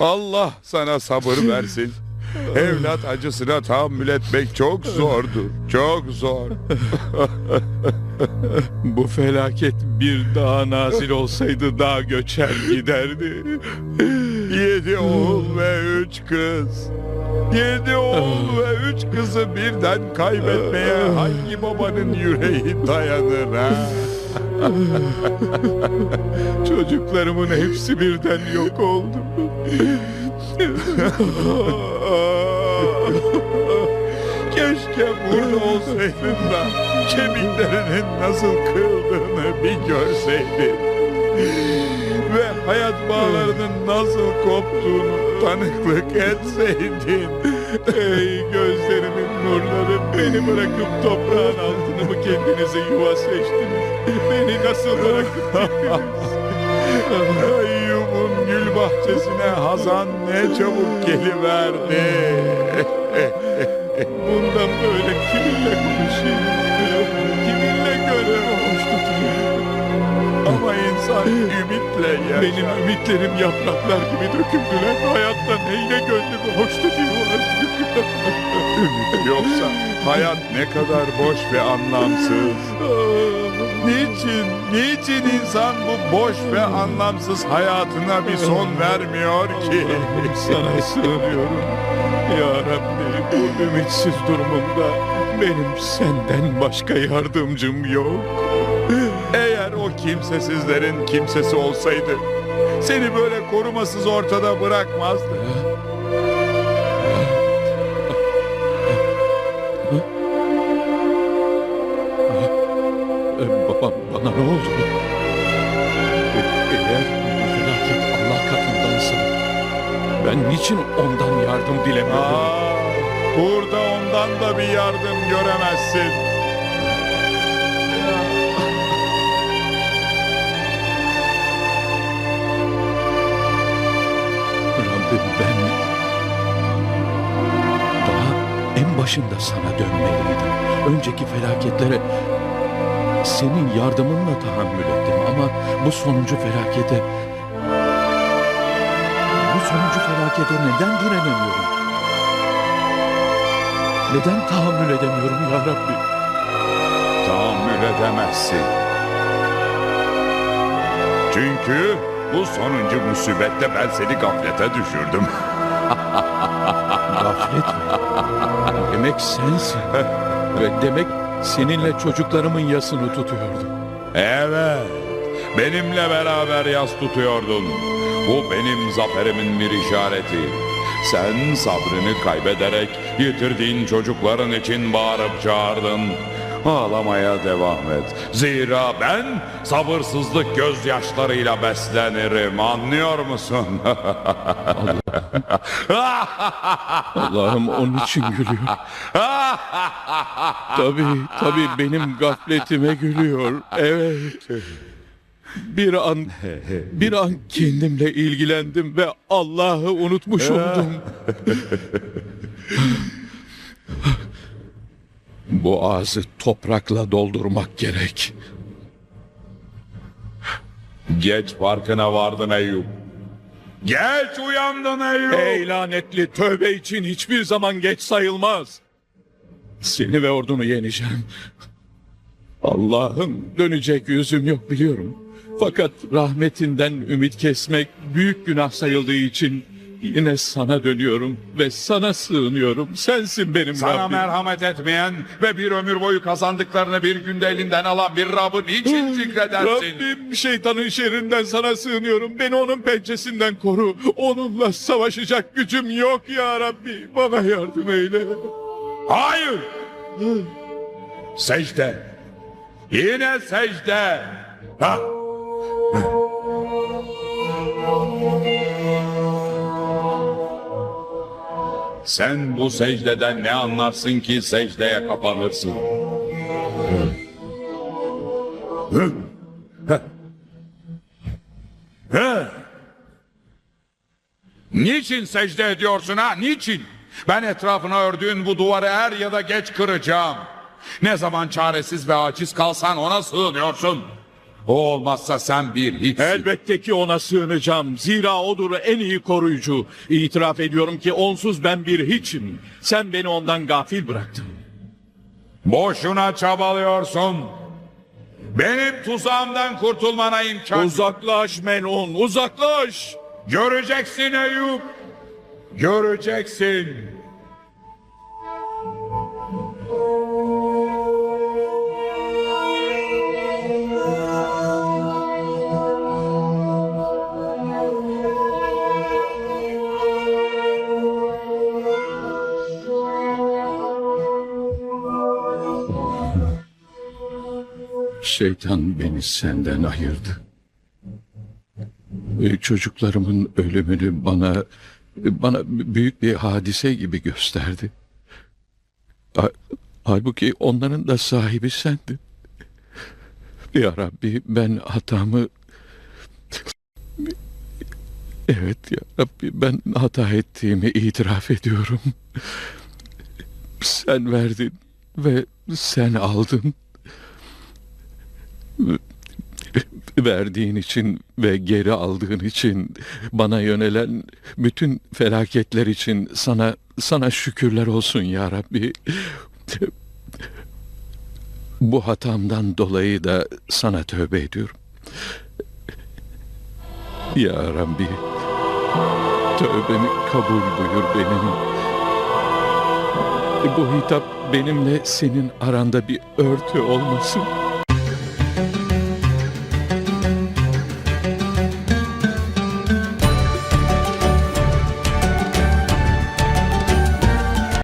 Allah sana sabır versin. Evlat acısına tahammül etmek çok zordur. Çok zor. Bu felaket bir daha nazil olsaydı daha göçer giderdi. Yedi oğul ve üç kız. Yedi oğul ve üç kızı birden kaybetmeye hangi babanın yüreği dayanır ha? Çocuklarımın hepsi birden yok oldu. Keşke burada olsaydın da kemiklerinin nasıl kırıldığını bir görseydin. Ve hayat bağlarının nasıl koptuğunu tanıklık etseydin. Ey gözlerimin nurları beni bırakıp toprağın altını mı kendinize yuva seçtiniz? Beni nasıl bırakıp gittiniz? Eyyub'un gül bahçesine hazan ne çabuk geliverdi. Bundan böyle kiminle konuşayım? Ama insan ümitle yaşar. Benim ümitlerim yapraklar gibi döküldüler. Hayattan neyle gönlümü hoş tutayım aşkım? Ümit yoksa hayat ne kadar boş ve anlamsız. Niçin, niçin insan bu boş ve anlamsız hayatına bir son vermiyor ki? Sana sığınıyorum. Ya Rabbi bu ümitsiz durumumda benim senden başka yardımcım yok. Eğer o kimsesizlerin kimsesi olsaydı seni böyle korumasız ortada bırakmazdı. Ee, Babam bana ne oldu? E- Eğer felaket Allah katındansa ben niçin ondan yardım dilemiyorum? Aa, burada ondan da bir yardım göremezsin. En başında sana dönmeliydim. Önceki felaketlere senin yardımınla tahammül ettim ama bu sonuncu felakete bu sonuncu felakete neden direnemiyorum? Neden tahammül edemiyorum ya Rabbi? Tahammül edemezsin. Çünkü bu sonuncu musibette ben seni gaflete düşürdüm. Gaflet mi? Demek sensin. Ve demek seninle çocuklarımın yasını tutuyordum. Evet, benimle beraber yas tutuyordun. Bu benim zaferimin bir işareti. Sen sabrını kaybederek yitirdiğin çocukların için bağırıp çağırdın. Ağlamaya devam et. Zira ben sabırsızlık gözyaşlarıyla beslenirim. Anlıyor musun? Allah'ım onun için gülüyor. Tabii, tabii benim gafletime gülüyor. Evet. Bir an, bir an kendimle ilgilendim ve Allah'ı unutmuş oldum. Bu ağzı toprakla doldurmak gerek. Geç farkına vardın Eyüp. Geç uyandın Eyüp. Ey lanetli tövbe için hiçbir zaman geç sayılmaz. Seni ve ordunu yeneceğim. Allah'ım dönecek yüzüm yok biliyorum. Fakat rahmetinden ümit kesmek büyük günah sayıldığı için yine sana dönüyorum ve sana sığınıyorum. Sensin benim Sana Rabbim. merhamet etmeyen ve bir ömür boyu kazandıklarını bir günde elinden alan bir Rab'ı niçin zikredersin? Rabbim şeytanın şerrinden sana sığınıyorum. Beni onun pençesinden koru. Onunla savaşacak gücüm yok ya Rabbi. Bana yardım eyle. Hayır. Secde. Yine secde. Ha. Sen bu secdeden ne anlarsın ki secdeye kapanırsın? Niçin secde ediyorsun ha? Niçin? Ben etrafına ördüğün bu duvarı er ya da geç kıracağım. Ne zaman çaresiz ve aciz kalsan ona sığınıyorsun. O olmazsa sen bir hiçsin. Elbette ki ona sığınacağım. Zira odur en iyi koruyucu. İtiraf ediyorum ki onsuz ben bir hiçim. Sen beni ondan gafil bıraktın. Boşuna çabalıyorsun. Benim tuzağımdan kurtulmana imkan Uzaklaş Melun, uzaklaş. Göreceksin Eyüp. Göreceksin. Şeytan beni senden ayırdı. Ee, Çocuklarımın ölümünü bana bana büyük bir hadise gibi gösterdi. Ha- Halbuki onların da sahibi sendin. Ya Rabbi ben hatamı Evet ya Rabbi ben hata ettiğimi itiraf ediyorum. Sen verdin ve sen aldın. Verdiğin için ve geri aldığın için bana yönelen bütün felaketler için sana sana şükürler olsun ya Rabbi. Bu hatamdan dolayı da sana tövbe ediyorum. Ya Rabbi tövbemi kabul buyur benim. Bu hitap benimle senin aranda bir örtü olmasın.